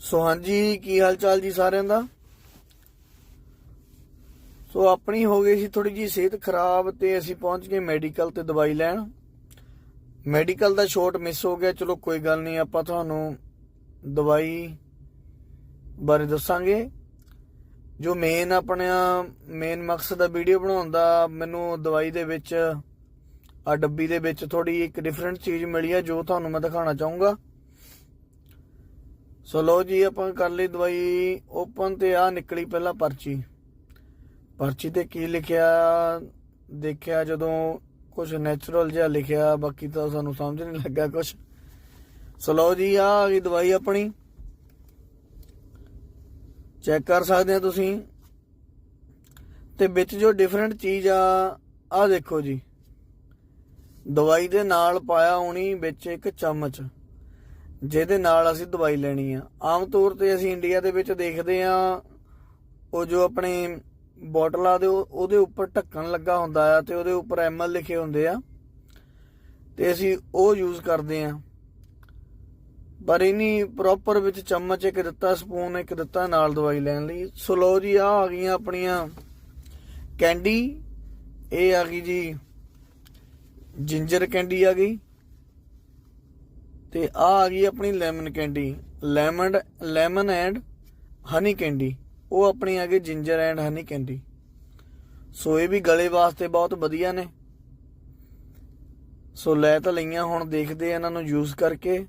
ਸੋ ਹਾਂਜੀ, ਕੀ ਹਾਲ ਚਾਲ ਜੀ ਸਾਰਿਆਂ ਦਾ? ਸੋ ਆਪਣੀ ਹੋ ਗਈ ਸੀ ਥੋੜੀ ਜੀ ਸਿਹਤ ਖਰਾਬ ਤੇ ਅਸੀਂ ਪਹੁੰਚ ਗਏ ਮੈਡੀਕਲ ਤੇ ਦਵਾਈ ਲੈਣ। ਮੈਡੀਕਲ ਦਾ ਸ਼ੋਟ ਮਿਸ ਹੋ ਗਿਆ। ਚਲੋ ਕੋਈ ਗੱਲ ਨਹੀਂ, ਆਪਾਂ ਤੁਹਾਨੂੰ ਦਵਾਈ ਬਾਰੇ ਦੱਸਾਂਗੇ। ਜੋ ਮੇਨ ਆਪਣਾ ਮੇਨ ਮਕਸਦ ਆ ਵੀਡੀਓ ਬਣਾਉਣ ਦਾ, ਮੈਨੂੰ ਦਵਾਈ ਦੇ ਵਿੱਚ ਆ ਡੱਬੀ ਦੇ ਵਿੱਚ ਥੋੜੀ ਇੱਕ ਡਿਫਰੈਂਟ ਚੀਜ਼ ਮਿਲੀ ਆ, ਜੋ ਤੁਹਾਨੂੰ ਮੈਂ ਦਿਖਾਉਣਾ ਚਾਹੂੰਗਾ। ਸੋ ਲੋ ਜੀ, ਆਪਾਂ ਕਰ ਲਈ ਦਵਾਈ। ਓਪਨ ਤੇ ਆ ਨਿਕਲੀ ਪਹਿਲਾਂ ਪਰਚੀ। ਪਰਚੀ ਤੇ ਕੀ ਲਿਖਿਆ? ਦੇਖਿਆ ਜਦੋਂ ਕੁਝ ਨੈਚੁਰਲ ਜਿਹਾ ਲਿਖਿਆ, ਬਾਕੀ ਤਾਂ ਸਾਨੂੰ ਸਮਝ ਨਹੀਂ ਲੱਗਾ ਕੁਝ ਸੋ ਲਓ ਜੀ ਆ ਆ ਗਈ ਦਵਾਈ ਆਪਣੀ। ਚੈੱਕ ਕਰ ਸਕਦੇ ਆ ਤੁਸੀਂ? ਤੇ ਵਿੱਚ ਜੋ ਡਿਫਰੈਂਟ ਚੀਜ਼ ਆ ਆ ਦੇਖੋ ਜੀ। ਦਵਾਈ ਦੇ ਨਾਲ ਪਾਇਆ ਹੋਣੀ ਵਿੱਚ ਇੱਕ ਚਮਚ। ਜਿਹਦੇ ਨਾਲ ਅਸੀਂ ਦਵਾਈ ਲੈਣੀ ਆ। ਆਮ ਤੌਰ ਤੇ ਅਸੀਂ ਇੰਡੀਆ ਦੇ ਵਿੱਚ ਦੇਖਦੇ ਆ, ਉਹ ਜੋ ਆਪਣੇ ਬੋਟਲਾਂ ਦੇ ਉਹ- ਉਹਦੇ ਉੱਪਰ ਢੱਕਣ ਲੱਗਾ ਹੁੰਦਾ ਆ ਤੇ ਉਹਦੇ ਉੱਪਰ ਐਮਐਲ ਲਿਖੇ ਹੁੰਦੇ ਆ। ਤੇ ਅਸੀਂ ਉਹ ਯੂਜ਼ ਕਰਦੇ ਆ। ਪਰ ਇਨੀ ਪ੍ਰੋਪਰ ਵਿੱਚ ਚਮਚ ਇੱਕ ਦਿੱਤਾ ਸਪੂਨ ਇੱਕ ਦਿੱਤਾ ਨਾਲ ਦਵਾਈ ਲੈਣ ਲਈ। ਸੋ ਲਓ ਜੀ ਆ ਆ ਗਈਆਂ ਆਪਣੀਆਂ ਕੈਂਡੀ ਇਹ ਆ ਗਈ ਜੀ ਜਿੰਜਰ ਕੈਂਡੀ ਆ ਗਈ। ਤੇ ਆ ਆ ਗਈ ਆਪਣੀ lemon candy lemon lemon and honey candy ਉਹ ਆਪਣੀ ਆ ਗਈ ginger and honey candy so ਇਹ ਵੀ ਗਲੇ ਵਾਸਤੇ ਬਹੁਤ ਵਧੀਆ ਨੇ। ਸੋ ਲੈ ਤਾਂ ਲਈਆਂ, ਹੁਣ ਦੇਖਦੇ ਆ ਇਹਨਾਂ ਨੂੰ ਯੂਜ਼ ਕਰਕੇ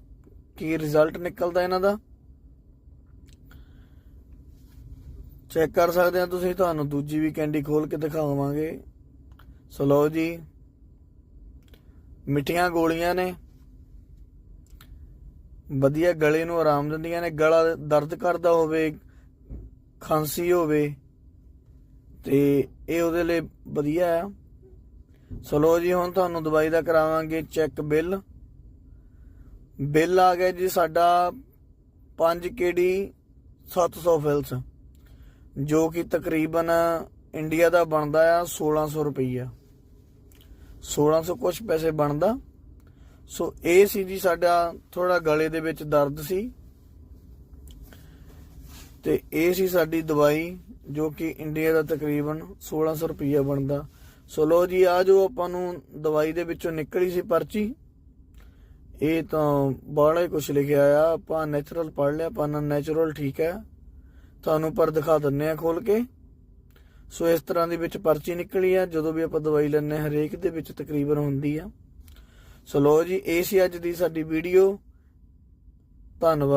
ਕੀ ਰਿਜ਼ਲਟ ਨਿਕਲਦਾ ਇਹਨਾਂ ਦਾ। ਚੈੱਕ ਕਰ ਸਕਦੇ ਆ ਤੁਸੀਂ, ਤੁਹਾਨੂੰ ਦੂਜੀ ਵੀ ਕੈਂਡੀ ਖੋਲ ਕੇ ਦਿਖਾਵਾਂਗੇ। ਸੋ ਲਓ ਜੀ, ਮਿੱਠੀਆਂ ਗੋਲੀਆਂ ਨੇ। ਵਧੀਆ ਗਲੇ ਨੂੰ ਆਰਾਮ ਦਿੰਦੀਆਂ ਨੇ, ਗਲਾ ਦਰਦ ਕਰਦਾ ਹੋਵੇ, ਖਾਂਸੀ ਹੋਵੇ, ਤੇ ਇਹ ਉਹਦੇ ਲਈ ਵਧੀਆ ਆ। ਸੋ ਜੀ, ਹੁਣ ਤੁਹਾਨੂੰ ਦਵਾਈ ਦਾ ਕਰਾਵਾਂਗੇ ਚੈੱਕ ਬਿੱਲ। ਬਿੱਲ ਆ ਗਿਆ ਜੀ ਸਾਡਾ 5 ਕੇਡੀ 700 ਫਿਲਸ, ਜੋ ਕਿ ਤਕਰੀਬਨ ਇੰਡੀਆ ਦਾ ਬਣਦਾ ਆ 1600 ਰੁਪਈਆ। 1600 ਕੁਝ ਪੈਸੇ ਬਣਦਾ। ਸੋ ਇਹ ਸੀ ਜੀ ਸਾਡਾ ਥੋੜਾ ਗਲੇ ਦੇ ਵਿੱਚ ਦਰਦ ਸੀ। ਤੇ ਇਹ ਸੀ ਸਾਡੀ ਦਵਾਈ ਜੋ ਕਿ ਇੰਡੀਆ ਦਾ ਤਕਰੀਬਨ 1600 ਰੁਪਈਆ ਬਣਦਾ। ਸੋ ਲੋ ਜੀ, ਆ ਜੋ ਆਪਾਂ ਨੂੰ ਦਵਾਈ ਦੇ ਵਿੱਚੋਂ ਨਿਕਲੀ ਸੀ ਪਰਚੀ, ਇਹ ਤਾਂ ਬਾਹਲਾ ਹੀ ਕੁਝ ਲਿਖਿਆ ਆ। ਆਪਾਂ ਨੈਚੁਰਲ ਪੜ ਲਿਆ, ਆਪਾਂ ਨੈਚੁਰਲ ਠੀਕ ਹੈ। ਤੁਹਾਨੂੰ ਪਰ ਦਿਖਾ ਦਿੰਨੇ ਆ ਖੋਲ ਕੇ। ਸੋ ਇਸ ਤਰ੍ਹਾਂ ਦੇ ਵਿੱਚ ਪਰਚੀ ਨਿਕਲੀ ਆ, ਜਦੋਂ ਵੀ ਆਪਾਂ ਦਵਾਈ ਲੈਣੇ ਹਰੇਕ ਦੇ ਵਿੱਚ ਤਕਰੀਬਨ ਹੁੰਦੀ ਆ। ਸੋ ਲੋ ਜੀ ਇਹ ਸੀ ਅੱਜ ਦੀ ਸਾਡੀ ਵੀਡੀਓ ਧੰਨਵਾਦ।